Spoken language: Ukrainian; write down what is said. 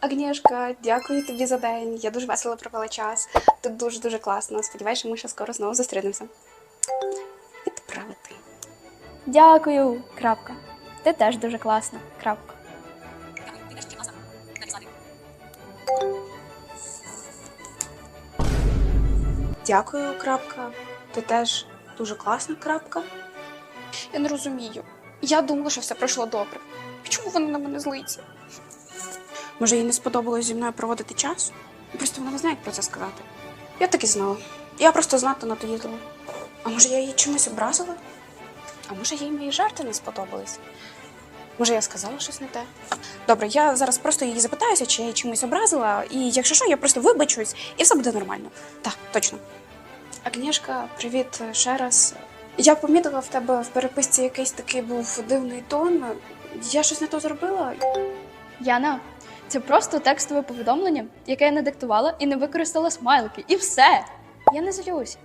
Агнєшка, дякую тобі за день. Я дуже весело провела час. Тут дуже дуже класно. Сподіваюся, ми ще скоро знову зустрінемося. Відправити. Дякую, крапка. Ти теж дуже класна. Крапка. Дякую, крапка. Ти теж дуже класна крапка. Я не розумію. Я думала, що все пройшло добре. Чому вона на мене злиться? Може, їй не сподобалось зі мною проводити час? Просто вона не знає, як про це сказати. Я так і знала. Я просто знато надоїдала. А може, я її чимось образила? А може, їй мої жарти не сподобались? Може, я сказала щось не те? Добре, я зараз просто її запитаюся, чи я її чимось образила, і якщо що, я просто вибачусь, і все буде нормально. Так, точно. Агнішка, привіт ще раз. Я помітила в тебе в переписці якийсь такий був дивний тон. Я щось не то зробила. Яна, це просто текстове повідомлення, яке я не диктувала і не використала смайлики. І все. Я не злюсь.